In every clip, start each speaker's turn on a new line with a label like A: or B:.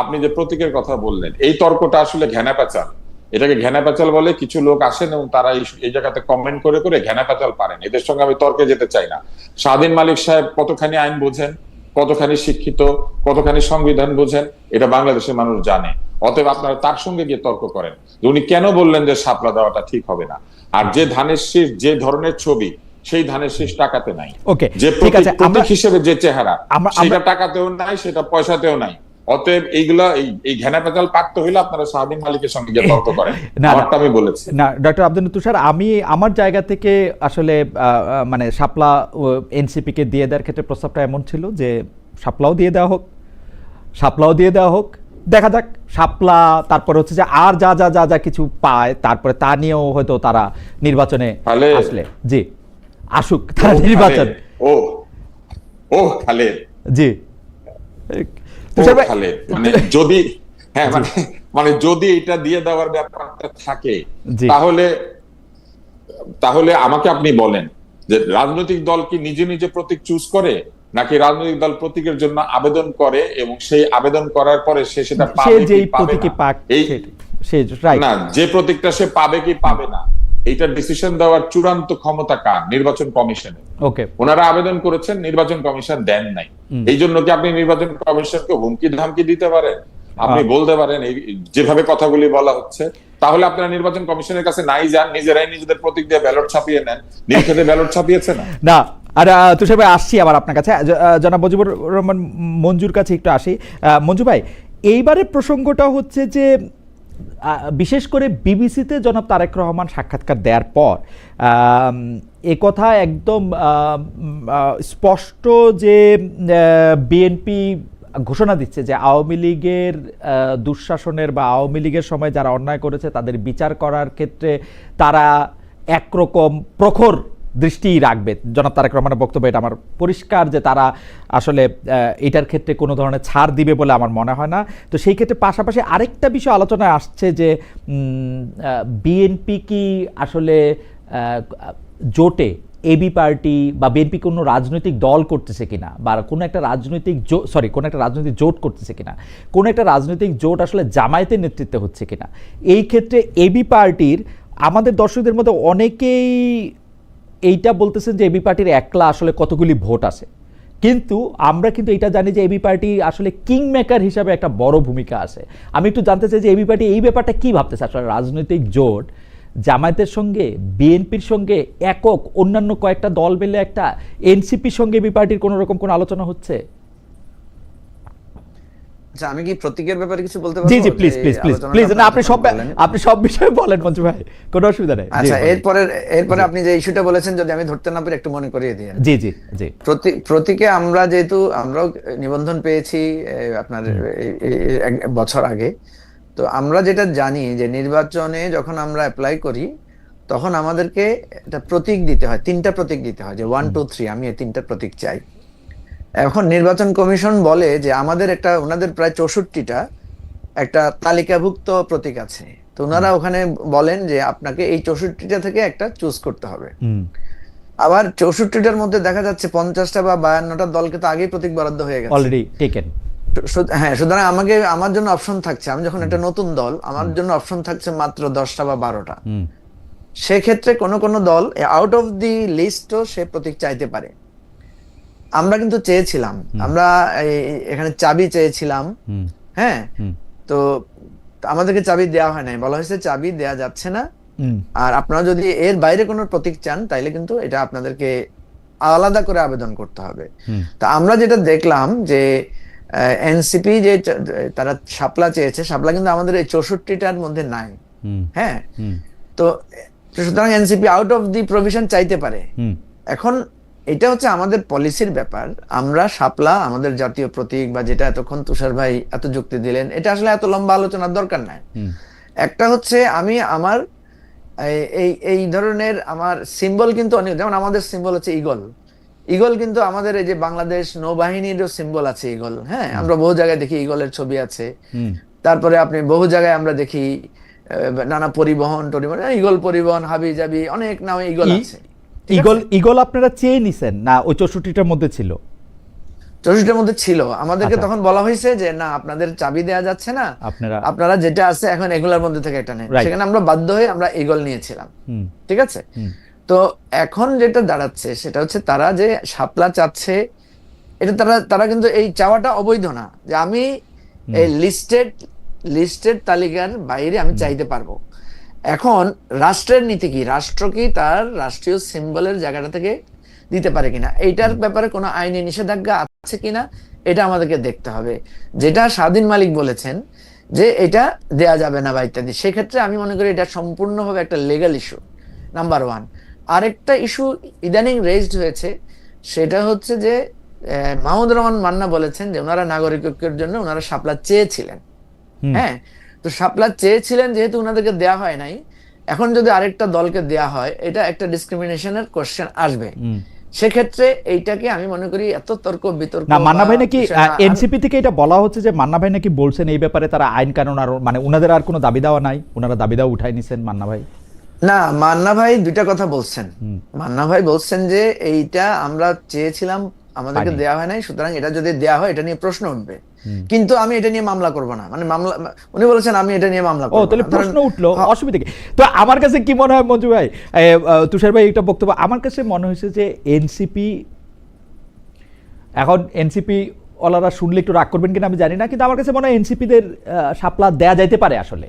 A: আপনি যে প্রতীকের কথা বললেন এই তর্কটা আসলে ঘেনা পেঁচাল এটাকে ঘেনা পেঁচাল বলে কিছু লোক আসেন এবং তারা এই জায়গাতে কমেন্ট করে করে ঘেনা পেঁচাল পারেন। এদের সঙ্গে আমি তর্কে যেতে চাই না। স্বাধীন মালিক সাহেব কতখানি আইন বোঝেন কতখানি শিক্ষিত কতখানি সংবিধান বোঝেন এটা বাংলাদেশের মানুষ জানে। অতএব আপনারা তার সঙ্গে গিয়ে তর্ক করেন উনি কেন বললেন যে সাপলা দেওয়াটা ঠিক হবে না। আর যে ধানের শীষ যে ধরনের ছবি সেই ধানের শীষ টাকাতে নাই।
B: ওকে
A: যে প্রতীক হিসেবে যে চেহারা সেটা টাকাতেও নাই সেটা পয়সাতেও নাই। অতএব এইগুলা এই ঘেনা পেঁচাল পাকতে হইলে আপনারা স্বাধীন মালিকের সঙ্গে গিয়ে তর্ক করেন। আমারটা আমি বলেছি।
B: না ডক্টর আব্দুল তুষার আমি আমার জায়গা থেকে আসলে মানে শাপলা এনসিপি কে দিয়ে দেওয়ার ক্ষেত্রে প্রস্তাবটা এমন ছিল যে শাপলাও দিয়ে দেওয়া হোক শাপলাও দিয়ে দেওয়া হোক। দেখা যাক শাপলা তারপরে হচ্ছে যে আর যা যা যা যা কিছু পায় তারপরে তা নিয়েও হয়তো তারা নির্বাচনে আসলে। জি আসুক তারা নির্বাচন।
A: ও ও খালেদ
B: জি।
A: খালেদ মানে যদি হ্যাঁ মানে মানে যদি এটা দিয়ে দেওয়ার ব্যাপারটা থাকে তাহলে তাহলে আমাকে আপনি বলেন যে রাজনৈতিক দল কি নিজে নিজে প্রতীক চুজ করে নাকি রাজনৈতিক দল প্রতীকের জন্য আবেদন করে এবং সেই আবেদন করার পরে সে সেটা পাবে কি পাবে না যে প্রতীকটা সে পাবে কি পাবে না? এইটা ডিসিশন দেওয়ার চূড়ান্ত ক্ষমতা কার? নির্বাচন কমিশনের।
B: ওকে
A: ওনারা আবেদন করেছেন নির্বাচন কমিশন দেন নাই। এই জন্য কি আপনি নির্বাচন কমিশনকে হুমকি ধামকি দিতে পারেন? আপনি বলতে পারেন যেভাবে কথাগুলি বলা হচ্ছে তাহলে আপনারা নির্বাচন কমিশনের কাছে নাই যান নিজেরাই নিজেদের প্রতীক দিয়ে ব্যালট ছাপিয়ে নেন। নির্খেতে ব্যালট ছাপিয়েছে না?
B: না আর তুষার ভাই আসছি আবার আপনার কাছে। জনাব মুজিবুর রহমান মঞ্জুর কাছে একটু আসি। মঞ্জু ভাই এইবারের প্রসঙ্গটা হচ্ছে যে বিশেষ করে বিবিসিতে জনাব তারেক রহমান সাক্ষাৎকার দেওয়ার পর এ কথা একদম স্পষ্ট যে বিএনপি ঘোষণা দিচ্ছে যে আওয়ামী লীগের দুঃশাসনের বা আওয়ামী লীগের সময় যারা অন্যায় করেছে তাদের বিচার করার ক্ষেত্রে তারা একরকম প্রখর দৃষ্টি রাখবে। জনাব তারেক রহমানের বক্তব্য এটা আমার পরিষ্কার যে তারা আসলে এটার ক্ষেত্রে কোনো ধরনের ছাড় দিবে বলে আমার মনে হয় না। তো সেই ক্ষেত্রে পাশাপাশি আরেকটা বিষয় আলোচনায় আসছে যে বিএনপি কি আসলে জোটে এবি পার্টি বা বিএনপি কোনো রাজনৈতিক দল করতেছে কিনা বা কোনো একটা রাজনৈতিক সরি কোনো একটা রাজনৈতিক জোট করতেছে কিনা, কোনো একটা রাজনৈতিক জোট আসলে জামায়াতের নেতৃত্বে হচ্ছে কিনা, এই ক্ষেত্রে এবি পার্টির আমাদের দর্শকদের মধ্যে অনেকেই এইটা বলতেছেন যে এবি পার্টির একলা আসলে কতগুলি ভোট আছে। কিন্তু আমরা কিন্তু এটা জানি যে এবি পার্টি আসলে কিং মেকার হিসাবে একটা বড় ভূমিকা আছে। আমি একটু জানতে চাই যে এবি পার্টি এই ব্যাপারটা কি ভাবতেছে? আসলে রাজনৈতিক জোট, জামায়াতের সঙ্গে, বিএনপির সঙ্গে একক অন্যান্য কয়েকটা দল মিলে একটা এনসিপির সঙ্গে এবি পার্টির কোনো রকম কোনো আলোচনা হচ্ছে?
C: আচ্ছা আমি কি প্রতীকের ব্যাপারে কিছু বলতে
B: জি
C: পারব?
B: জি প্লিজ প্লিজ প্লিজ প্লিজ না আপনি সব আপনি সব বিষয়ে বলেন মঞ্জু ভাই কোনো অসুবিধা নেই।
C: আচ্ছা এরপরে এরপরে আপনি যে ইস্যুটা বলেছেন যদি আমি ধরতে না পারি একটু মনে করিয়ে দিই
B: জি জি জি।
C: প্রতীকে আমরা যেহেতু আমরাও নিবন্ধন পেয়েছি আপনার বছর আগে তো আমরা যেটা জানি যে নির্বাচনে যখন আমরা অ্যাপ্লাই করি তখন আমাদেরকে একটা প্রতীক দিতে হয় তিনটা প্রতীক দিতে হয় যে ওয়ান টু থ্রি আমি এই তিনটা প্রতীক চাই। এখন নির্বাচন কমিশন বলে যে আমাদের একটা ওনাদের প্রায় চৌষট্টিটা একটা তালিকাভুক্ত প্রতীক আছে। তো ওনারা ওখানে বলেন যে আপনাকে এই চৌষট্টিটা থেকে একটা চুজ করতে হবে। আবার চৌষট্টিটার মধ্যে দেখা যাচ্ছে পঞ্চাশটা বা বায়ান্নটা দলকে তো আগেই প্রতীক বরাদ্দ হয়ে গেছে।
B: অলরেডি টেকেন
C: হ্যাঁ সুতরাং আমাকে আমার জন্য অপশন থাকছে। আমি যখন একটা নতুন দল আমার জন্য অপশন থাকছে মাত্র দশটা বা বারোটা। সেক্ষেত্রে কোনো কোনো দল আউট অফ দি লিস্টও সে প্রতীক চাইতে পারে। আমরা কিন্তু চেয়েছিলাম। আমরা এখানে চাবি চেয়েছিলাম। হ্যাঁ? তো আমাদেরকে চাবি দেওয়া হয় নাই। বলা হয়েছে চাবি দেওয়া যাচ্ছে না। আর আপনারা যদি এর বাইরে কোনো প্রতীক চান তাইলে কিন্তু এটা আপনাদেরকে আলাদা করে আবেদন করতে হবে। তা আমরা যেটা দেখলাম যে এনসিপি যে তারা শাপলা চেয়েছে শাপলা কিন্তু আমাদের এই চৌষট্টিটার মধ্যে নাই। হ্যাঁ? তো সুতরাং NCP out of the provision চাইতে পারে। এখন এটা হচ্ছে আমাদের পলিসির ব্যাপার। আমরা শাপলা আমাদের জাতীয় প্রতীক বা যেটা এতক্ষণ তুষার ভাই এত যুক্তি দিলেন এটা আসলে এত লম্বা আলোচনার দরকার নাই। একটা হচ্ছে আমি আমার এই- এই ধরনের আমার সিম্বল কিন্তু অনেক যেমন আমাদের সিম্বল হচ্ছে ইগল ইগল কিন্তু আমাদের এই যে বাংলাদেশ নৌবাহিনীরও সিম্বল আছে ইগল হ্যাঁ? আমরা বহু জায়গায় দেখি ইগলের ছবি আছে। তারপরে আপনি বহু জায়গায় আমরা দেখি নানা পরিবহন টরিবহন ইগল পরিবহন হাবি জাবি অনেক নামে ইগল আছে।
B: ইগল ইগল আপনারা চেয়ে নিছেন? না ওই চৌষট্টিটার মধ্যে ছিল?
C: চৌষট্টির মধ্যে ছিল। আমাদেরকে
B: আচ্ছা।
C: তখন বলা হয়েছে যে না আপনাদের চাবি দেওয়া যাচ্ছে না।
B: আপনারা
C: আপনারা যেটা আছে এখন এগুলোর মধ্যে থেকে একটা নেন। সেখানে আমরা বাধ্য হয়ে আমরা এগল নিয়েছিলাম। ঠিক আছে? তো এখন যেটা দাঁড়াচ্ছে সেটা হচ্ছে তারা যে শাপলা চাচ্ছে এটা তারা তারা কিন্তু এই চাওয়াটা অবৈধ না। যে আমি এই লিস্টেড লিস্টেড তালিকার বাইরে আমি চাইতে পারব। এখন রাষ্ট্রের নীতি কি? রাষ্ট্র কি তার রাষ্ট্রীয় সিম্বলের জায়গাটা থেকে দিতে পারে কিনা? এইটার ব্যাপারে কোনো আইনি নিষেধাজ্ঞা আছে কিনা? এটা আমাদেরকে দেখতে হবে। যেটা স্বাধীন মালিক বলেছেন যে এটা দেয়া যাবে না বা ইত্যাদি। সেক্ষেত্রে আমি মনে করি এটা সম্পূর্ণভাবে একটা লিগ্যাল ইস্যু নাম্বার ওয়ান আরেকটা ইস্যু ইদানিং রেজড হয়েছে সেটা হচ্ছে যে আহ, মাহমুদুর রহমান মান্না বলেছেন যে ওনারা নাগরিকত্বের জন্য ওনারা শাপলা চেয়েছিলেন। হ্যাঁ? তো শাপলা চেয়েছিলেন যেহেতু ওনাদেরকে দেয়া হয় নাই এখন যদি আরেকটা দলকে দেয়া হয় এটা একটা ডিসক্রিমিনেশনের কোশ্চেন আসবে। সেক্ষেত্রে এইটাকে আমি মনে করি এত তর্ক বিতর্ক
B: না মান্না ভাই নাকি এনসিপি থেকে এটা বলা হচ্ছে যে মান্না ভাই নাকি বলছেন এই ব্যাপারে তারা আইন কানুন আর মানে উনাদের আর কোনো দাবি দেওয়া নাই ওনারা দাবি দেওয়া উঠাই নিছেন মান্না ভাই?
C: না মান্না ভাই দুইটা কথা বলছেন। মান্না ভাই বলছেন যে এইটা আমরা চেয়েছিলাম আমাদেরকে দেয়া হয় নাই সুতরাং এটা যদি দেয়া হয় এটা নিয়ে প্রশ্ন উঠবে। কিন্তু আমি এটা নিয়ে মামলা করব না। মানে মামলা উনি বলেছেন আমি এটা নিয়ে মামলা করব
B: তাহলে প্রশ্ন উঠল অসুবিধা কি? তো আমার কাছে কি মনে হয় মঞ্জু ভাই? তুষার ভাই একটা বক্তব্য আমার কাছে মনে হয়েছে যে এনসিপি এখন এনসিপি ওলারা শুনলে একটু রাগ করবেন কিনা আমি জানি না কিন্তু আমার কাছে মনে হয় এনসিপিদের সাপলা দেয়া যাইতে পারে আসলে।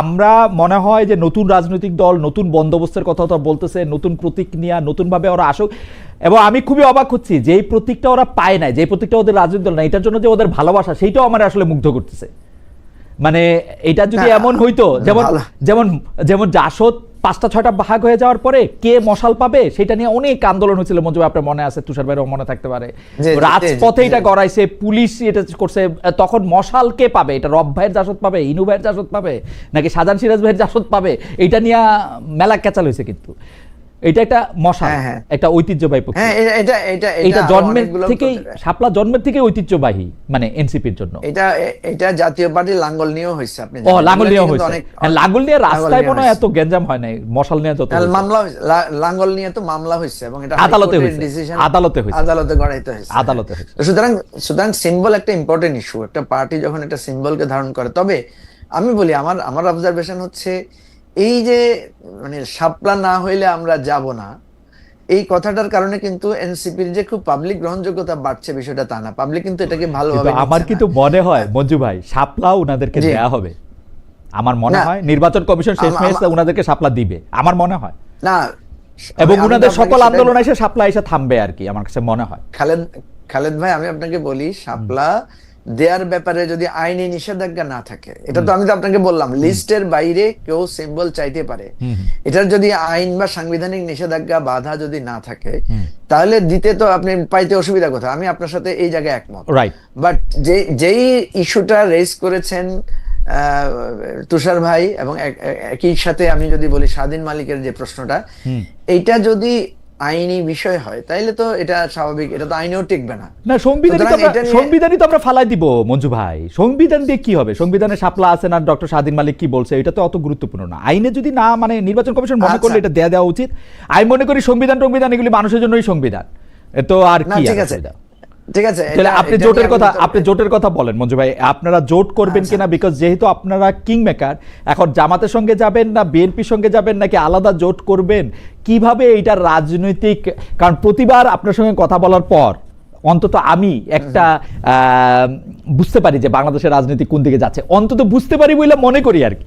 B: আমরা মনে হয় যে নতুন রাজনৈতিক দল নতুন বন্দোবস্তের কথা তো বলতেছে নতুন প্রতীক নিয়ে নতুনভাবে ওরা আসুক। এবং আমি খুবই অবাক হচ্ছি যেই প্রতীকটা ওরা পায় না যেই প্রতীকটা ওদের রাজনৈতিক দল না এটার জন্য যে ওদের ভালোবাসা সেইটাও আমার আসলে মুগ্ধ করতেছে। মানে এটা যদি এমন হইতো যেমন যেমন যেমন জাসদ পাঁচটা ছয়টা ভাগ হয়ে যাওয়ার পরে কে মশাল পাবে সেটা নিয়ে অনেক আন্দোলন হয়েছিল। মঞ্জু আপনার মনে আছে? তুষার ভাইয়েরও মনে থাকতে পারে। রাজপথে। এটা গড়াইছে পুলিশ এটা করছে তখন মশাল কে পাবে? এটা রব ভাইয়ের জাসদ পাবে ইনু ভাইয়ের জাসদ পাবে নাকি সাজান সিরাজ ভাইয়ের জাসদ পাবে? এটা নিয়ে মেলা ক্যাচাল হয়েছে কিন্তু। এটা একটা মশাল
C: হ্যাঁ, হ্যাঁ।
B: একটা ঐতিহ্যবাহী পক্ষ
C: হ্যাঁ এটা এটা এটা
B: জন্মের থেকেই শাপলা জন্মের থেকে ঐতিহ্যবাহী মানে এনসিপির জন্য
C: এটা এটা জাতীয় পার্টি লাঙ্গল নিয়েও হয়েছে আপনি
B: ও লাঙ্গল
C: এগুলো
B: নিয়ে
C: কিন্তু
B: হয়েছে হ্যাঁ, লাঙ্গল নিয়ে রাস্তায় মনে এত গ্যাঞ্জাম হয় নাই মশাল নিয়ে যত
C: মামলা লাঙ্গল নিয়ে তো মামলা হয়েছে এবং এটা
B: আদালতে হয়েছে। আদালতে হয়েছে।
C: আদালতে গড়াইতে হয়েছে
B: আদালতে হয়েছে।
C: সুতরাং সুতরাং সিম্বল একটা ইম্পর্টেন্ট ইস্যু একটা পার্টি যখন একটা সিম্বলকে ধারণ করে তবে আমি বলি আমার আমার অবজারভেশন হচ্ছে এই যে মানে শাপলা না হইলে আমরা যাব না এই কথাটার কারণে কিন্তু এনসিপির যে খুব পাবলিক গ্রহণযোগ্যতা বাড়ছে বিষয়টা তা না। পাবলিক কিন্তু এটাকে ভালোভাবে
B: আমার কিন্তু মনে হয় মঞ্জু ভাই শাপলা উনাদেরকে
C: জি।
B: দেয়া হবে। আমার মনে হয় নির্বাচন কমিশন শেষ মেয়াদে উনাদেরকে শাপলা দিবে। আমার মনে হয়।
C: না
B: এবং উনাদের সকল আন্দোলন এসে শাপলা এসে থামবে আর কি আমার কাছে মনে হয়।
C: খালেদ খালেদ ভাই আমি আপনাকে বলি শাপলা দেয়ার ব্যাপারে যদি আইনি নিষেধাজ্ঞা না থাকে এটা তো আমি তো আপনাকে বললাম লিস্টের বাইরে কেউ সিম্বল চাইতে পারে। এটার যদি আইন বা সাংবিধানিক নিষেধাজ্ঞা বাধা যদি না থাকে তাহলে দিতে তো আপনি পাইতে অসুবিধা কথা। আমি আপনার সাথে এই জায়গায় একমত।
B: রাইট
C: বাট যে যেই ইস্যুটা রেজ করেছেন আহ, তুষার ভাই এবং এক- এক- একই সাথে আমি যদি বলি স্বাধীন মালিকের যে প্রশ্নটা এইটা যদি আইনি বিষয় হয় তাইলে তো এটা স্বাভাবিক এটা তো আইনেও টিকবে না।
B: না সংবিধানই তো আমরা-
C: এটা
B: সংবিধানই তো আমরা ফালাই দিব মঞ্জু ভাই। সংবিধান দিয়ে কি হবে? সংবিধানে শাপলা আছে না? ডক্টর স্বাধীন মালিক কি বলছে? এটা তো অত গুরুত্বপূর্ণ না। আইনে যদি না মানে নির্বাচন কমিশন মনে করলে
C: আচ্ছা।
B: এটা দেয়া দেওয়া উচিত। আমি মনে করি সংবিধান সংবিধান এগুলি মানুষের জন্যই সংবিধান। এ তো আর কি
C: ঠিক আছে? ঠিক আছে
B: তাহলে আপনি জোটের কথা আপনি জোটের কথা বলেন মঞ্জু ভাই। আপনারা জোট করবেন
C: আচ্ছা।
B: কিনা? বিকজ যেহেতু আপনারা কিং মেকার এখন জামাতের সঙ্গে যাবেন না বিএনপির সঙ্গে যাবেন নাকি আলাদা জোট করবেন? কীভাবে এইটা রাজনৈতিক কারণ প্রতিবার আপনার সঙ্গে কথা বলার পর অন্তত আমি একটা বুঝতে পারি যে বাংলাদেশের রাজনীতি কোন দিকে যাচ্ছে। অন্তত বুঝতে পারি বলে মনে করি আর কি।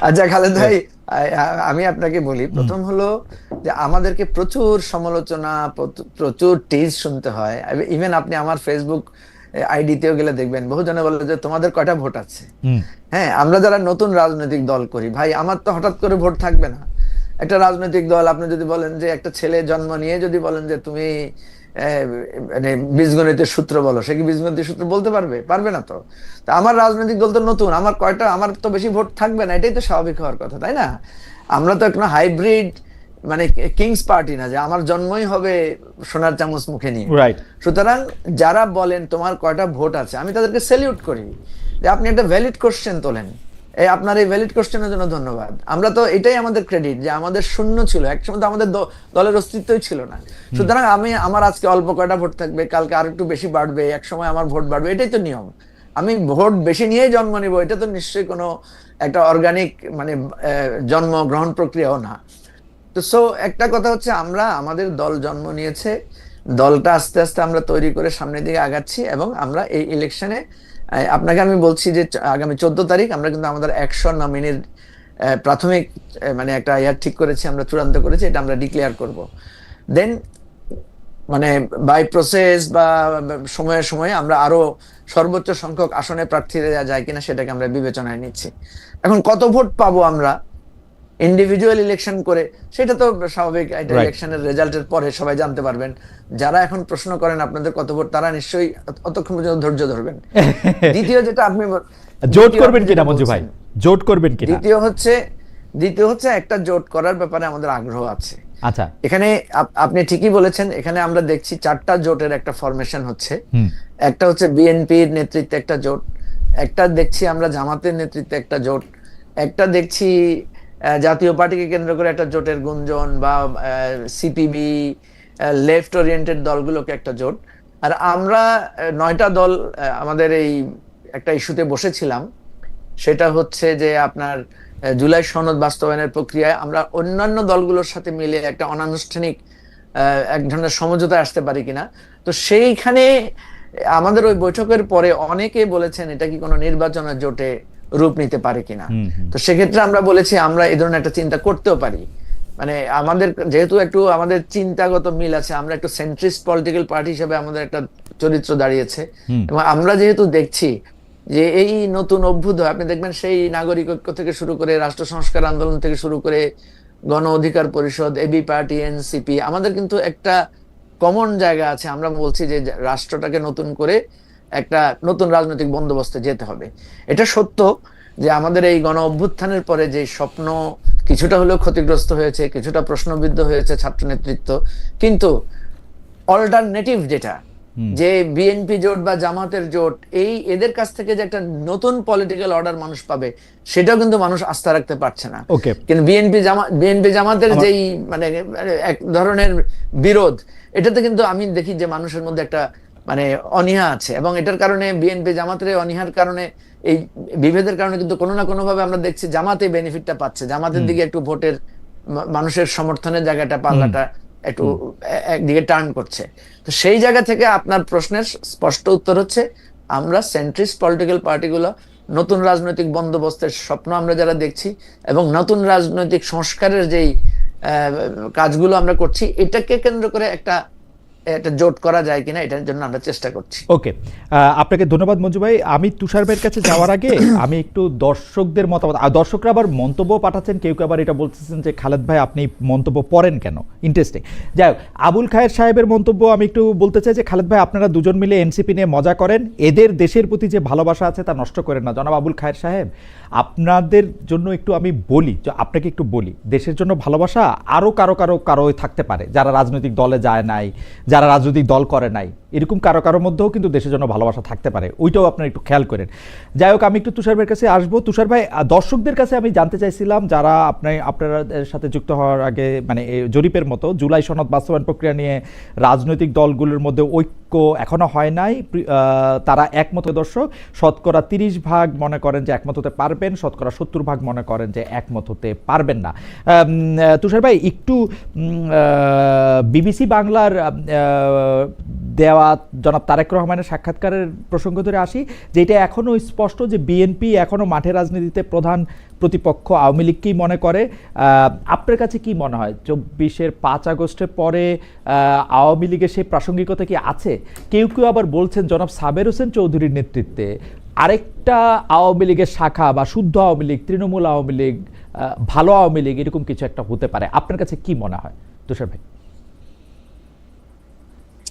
C: আচ্ছা খালেদ ভাই আ- আমি আপনাকে বলি প্রথম হলো যে আমাদেরকে প্রচুর সমালোচনা প্রচুর টিজ শুনতে হয়। ইভেন আপনি আমার ফেসবুক আইডিতেও গেলে দেখবেন বহুজনে বলে যে তোমাদের কয়টা ভোট আছে? হ্যাঁ আমরা যারা নতুন রাজনৈতিক দল করি ভাই আমার তো হঠাৎ করে ভোট থাকবে না। একটা রাজনৈতিক দল আপনি যদি বলেন যে একটা ছেলে জন্ম নিয়ে যদি বলেন যে তুমি মানে বীজগণিতের সূত্র বলো সে কি বীজগণিতের সূত্র বলতে পারবে? পারবে না তো। তা আমার রাজনৈতিক দল তো নতুন আমার কয়টা আমার তো বেশি ভোট থাকবে না এটাই তো স্বাভাবিক হওয়ার কথা তাই না? আমরা তো একটা হাইব্রিড মানে কিংস পার্টি না যে আমার জন্মই হবে সোনার চামচ মুখে নিয়ে। সুতরাং যারা বলেন তোমার কয়টা ভোট আছে আমি তাদেরকে সেলিউট করি। যে আপনি একটা ভ্যালিড কোশ্চেন তোলেন। এই আপনার এই ভ্যালিড কোশ্চেনের জন্য ধন্যবাদ। আমরা তো এটাই আমাদের ক্রেডিট যে আমাদের শূন্য ছিল। একসময় তো আমাদের দলের অস্তিত্বই ছিল না। সুতরাং আমি আমার আজকে অল্প কয়টা ভোট থাকবে কালকে আর একটু বেশি বাড়বে এক সময় আমার ভোট বাড়বে এটাই তো নিয়ম। আমি ভোট বেশি নিয়েই জন্ম নিব এটা তো নিশ্চয়ই কোনো একটা অর্গানিক মানে জন্ম গ্রহণ প্রক্রিয়াও না। তো সো একটা কথা হচ্ছে আমরা আমাদের দল জন্ম নিয়েছে দলটা আস্তে আস্তে আমরা তৈরি করে সামনের দিকে আগাচ্ছি এবং আমরা এই ইলেকশনে আপনাকে আমি বলছি যে আগামী চোদ্দ তারিখ আমরা কিন্তু আমাদের একশো নমিনির প্রাথমিক মানে একটা ইয়ার ঠিক করেছি, আমরা চূড়ান্ত করেছি, এটা আমরা ডিক্লেয়ার করব। দেন মানে বাই প্রসেস বা সময়ে সময়ে আমরা আরও সর্বোচ্চ সংখ্যক আসনে প্রার্থী যায় কিনা সেটাকে আমরা বিবেচনায় নিচ্ছি। এখন কত ভোট পাবো আমরা? ইন্ডিভিজুয়াল ইলেকশন করে সেটা তো স্বাভাবিক এটা ইলেকশনের রেজাল্টের পরে সবাই জানতে পারবেন। যারা এখন প্রশ্ন করেন আপনাদের কত ভোট তারা নিশ্চয়ই অতক্ষণ পর্যন্ত ধৈর্য ধরবেন। দ্বিতীয় যেটা আপনি
B: জোট করবেন কিনা মঞ্জু ভাই? জোট করবেন কিনা?
C: দ্বিতীয় হচ্ছে দ্বিতীয় হচ্ছে একটা জোট করার ব্যাপারে আমাদের আগ্রহ আছে।
B: আচ্ছা।
C: এখানে আপনি ঠিকই বলেছেন এখানে আমরা দেখছি চারটা জোটের একটা ফরমেশন হচ্ছে। একটা হচ্ছে বিএনপির নেতৃত্বে একটা জোট একটা দেখছি আমরা জামাতের নেতৃত্বে একটা জোট একটা দেখছি জাতীয় পার্টিকে কেন্দ্র করে একটা জোটের গুঞ্জন বা সিপিবি লেফট ওরিয়েন্টেড দলগুলোকে একটা জোট। আর আমরা নয়টা দল আমাদের এই একটা ইস্যুতে বসেছিলাম। সেটা হচ্ছে যে আপনার জুলাই সনদ বাস্তবায়নের প্রক্রিয়ায় আমরা অন্যান্য দলগুলোর সাথে মিলে একটা অনানুষ্ঠানিক এক ধরনের সমঝোতায় আসতে পারি কিনা। তো সেইখানে আমাদের ওই বৈঠকের পরে অনেকে বলেছেন, এটা কি কোনো নির্বাচনের জোটে রূপ নিতে পারে কিনা। তো সেক্ষেত্রে আমরা বলেছি আমরা এই ধরনের একটা চিন্তা করতেও পারি। মানে আমাদের যেহেতু একটু আমাদের চিন্তাগত মিল আছে আমরা একটু সেন্ট্রিস্ট পলিটিক্যাল পার্টি হিসেবে আমাদের একটা চরিত্র দাঁড়িয়েছে। এবং আমরা যেহেতু দেখছি যে এই নতুন অভ্যুদয় আপনি দেখবেন সেই নাগরিক ঐক্য থেকে শুরু করে রাষ্ট্র সংস্কার আন্দোলন থেকে শুরু করে গণ অধিকার পরিষদ এবি পার্টি এনসিপি আমাদের কিন্তু একটা কমন জায়গা আছে। আমরা বলছি যে রাষ্ট্রটাকে নতুন করে একটা নতুন রাজনৈতিক বন্দোবস্তে যেতে হবে। এটা সত্য যে আমাদের এই গণ অভ্যুত্থানের পরে যে স্বপ্ন কিছুটা হলেও ক্ষতিগ্রস্ত হয়েছে কিছুটা প্রশ্নবিদ্ধ হয়েছে ছাত্র নেতৃত্ব কিন্তু অল্টারনেটিভ যেটা যে বিএনপি জোট বা জামাতের জোট এই এদের কাছ থেকে যে একটা নতুন পলিটিক্যাল অর্ডার মানুষ পাবে সেটাও কিন্তু মানুষ আস্থা রাখতে পারছে না।
B: ওকে।
C: কিন্তু বিএনপি জামা বিএনপি জামাতের যেই মানে এক ধরনের বিরোধ এটাতে কিন্তু আমি দেখি যে মানুষের মধ্যে একটা মানে অনীহা আছে। এবং এটার কারণে বিএনপি জামাতের অনীহার কারণে এই বিভেদের কারণে কিন্তু কোনো না কোনোভাবে আমরা দেখছি জামাতে বেনিফিটটা পাচ্ছে। জামাতের দিকে একটু ভোটের মানুষের সমর্থনের জায়গাটা পাল্লাটা একটু একদিকে টার্ন করছে। তো সেই জায়গা থেকে আপনার প্রশ্নের স্পষ্ট উত্তর হচ্ছে আমরা সেন্ট্রিস্ট পলিটিক্যাল পার্টিগুলো নতুন রাজনৈতিক বন্দোবস্তের স্বপ্ন আমরা যারা দেখছি এবং নতুন রাজনৈতিক সংস্কারের যেই কাজগুলো আমরা করছি এটাকে কেন্দ্র করে একটা একটা জোট করা যায় কিনা এটার জন্য আমরা চেষ্টা করছি।
B: ওকে আপনাকে ধন্যবাদ মঞ্জু ভাই। আমি তুষার ভাইয়ের কাছে যাওয়ার আগে আমি একটু দর্শকদের মতামত দর্শকরা আবার মন্তব্য পাঠাচ্ছেন কেউ কেউ আবার এটা বলতেছেন যে খালেদ ভাই আপনি মন্তব্য পড়েন কেন? ইন্টারেস্টিং যাই হোক আবুল খায়ের সাহেবের মন্তব্য আমি একটু বলতে চাই যে খালেদ ভাই আপনারা দুজন মিলে এনসিপি নিয়ে মজা করেন। এদের দেশের প্রতি যে ভালোবাসা আছে তা নষ্ট করেন না। জনাব আবুল খায়ের সাহেব আপনাদের জন্য একটু আমি বলি আপনাকে একটু বলি, দেশের জন্য ভালোবাসা আরও কারও কারও কারও থাকতে পারে। যারা রাজনৈতিক দলে যায় নাই, যারা রাজনৈতিক দল করে নাই এরকম কারও কারও মধ্যেও কিন্তু দেশের জন্য ভালোবাসা থাকতে পারে, ওইটাও আপনারা একটু খেয়াল করেন। যাই হোক, আমি একটু তুষার ভাইয়ের কাছে আসব। তুষার ভাই দর্শকদের কাছে আমি জানতে চাইছিলাম, যারা আপনার আপনাদের সাথে যুক্ত হওয়ার আগে মানে জরিপের মতো, জুলাই সনদ বাস্তবায়ন প্রক্রিয়া নিয়ে রাজনৈতিক দলগুলোর মধ্যে ঐক্য এখনও হয় নাই। তারা একমত দর্শক, শতকরা তিরিশ ভাগ মনে করেন যে একমত হতে পারবেন, শতকরা সত্তর ভাগ মনে করেন যে একমত হতে পারবেন না। তুষার ভাই, একটু বিবিসি বাংলার দেওয়া জনাব তারেক রহমানের সাক্ষাৎকারের প্রসঙ্গ ধরে আসি, যেটা এখনও স্পষ্ট যে বিএনপি এখনও মাঠে রাজনীতিতে প্রধান প্রতিপক্ষ আওয়ামী লীগকেই মনে করে। আপনার কাছে কি মনে হয়? চব্বিশের পাঁচ আগস্টের পরে আওয়ামী লীগের সেই প্রাসঙ্গিকতা কি আছে? কেউ কেউ আবার বলছেন জনাব সাবের হোসেন চৌধুরীর নেতৃত্বে আরেকটা আওয়ামী লীগের শাখা বা শুদ্ধ আওয়ামী লীগ, তৃণমূল আওয়ামী লীগ ভালো আওয়ামী লীগ এরকম কিছু একটা হতে পারে। আপনার কাছে কি মনে হয়? তুষার ভাই।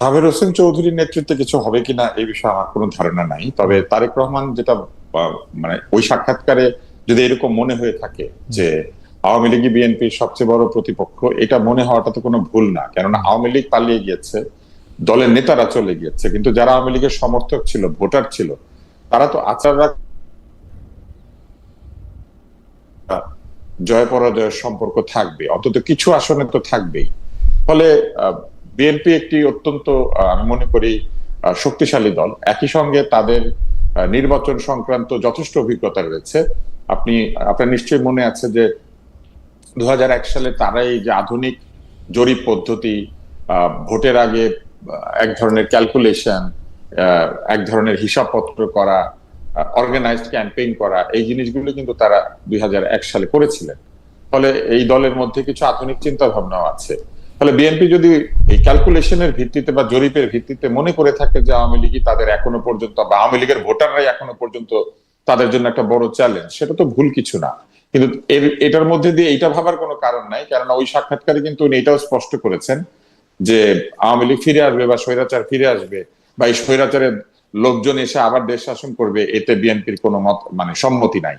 A: সাবের হোসেন চৌধুরীর নেতৃত্বে কিছু হবে কিনা এই বিষয়ে আমার কোনো ধারণা নাই। তবে তারেক রহমান যেটা মানে ওই সাক্ষাৎকারে যদি এরকম মনে হয়ে থাকে যে আওয়ামী লীগ বিএনপির সবচেয়ে বড় প্রতিপক্ষ, এটা মনে হওয়াটা তো কোনো ভুল না। কেননা আওয়ামী লীগ পালিয়ে গিয়েছে, দলের নেতারা চলে গিয়েছে, কিন্তু যারা আওয়ামী লীগের সমর্থক ছিল, ভোটার ছিল, তারা তো আচার জয় পরাজয়ের সম্পর্ক থাকবে, অন্তত কিছু আসনে তো থাকবেই। ফলে বিএনপি একটি অত্যন্ত আমি মনে করি শক্তিশালী দল। একই সঙ্গে তাদের নির্বাচন সংক্রান্ত যথেষ্ট অভিজ্ঞতা রয়েছে। আপনি, আপনার নিশ্চয়ই মনে আছে যে দু হাজার এক সালে তারা এই যে আধুনিক জরিপ পদ্ধতি ভোটের আগে এক ধরনের ক্যালকুলেশন এক ধরনের হিসাবপত্র করা অর্গানাইজড ক্যাম্পেইন করা, এই জিনিসগুলো কিন্তু তারা দুই হাজার এক সালে করেছিলেন। ফলে এই দলের মধ্যে কিছু আধুনিক চিন্তা ভাবনাও আছে। ফলে বিএনপি যদি এই ক্যালকুলেশনের ভিত্তিতে বা জরিপের ভিত্তিতে মনে করে থাকে যে আওয়ামী লীগই তাদের এখনও পর্যন্ত বা আওয়ামী লীগের ভোটাররাই এখনও পর্যন্ত তাদের জন্য একটা বড় চ্যালেঞ্জ সেটা তো ভুল কিছু না। কিন্তু এর, এটার মধ্যে দিয়ে এইটা ভাবার কোনো কারণ নাই, কেননা ওই সাক্ষাৎকারে কিন্তু উনি এটাও স্পষ্ট করেছেন যে আওয়ামী লীগ ফিরে আসবে বা স্বৈরাচার ফিরে আসবে বা এই স্বৈরাচারের লোকজন এসে আবার দেশ শাসন করবে, এতে বিএনপির কোনো মত মানে সম্মতি নাই।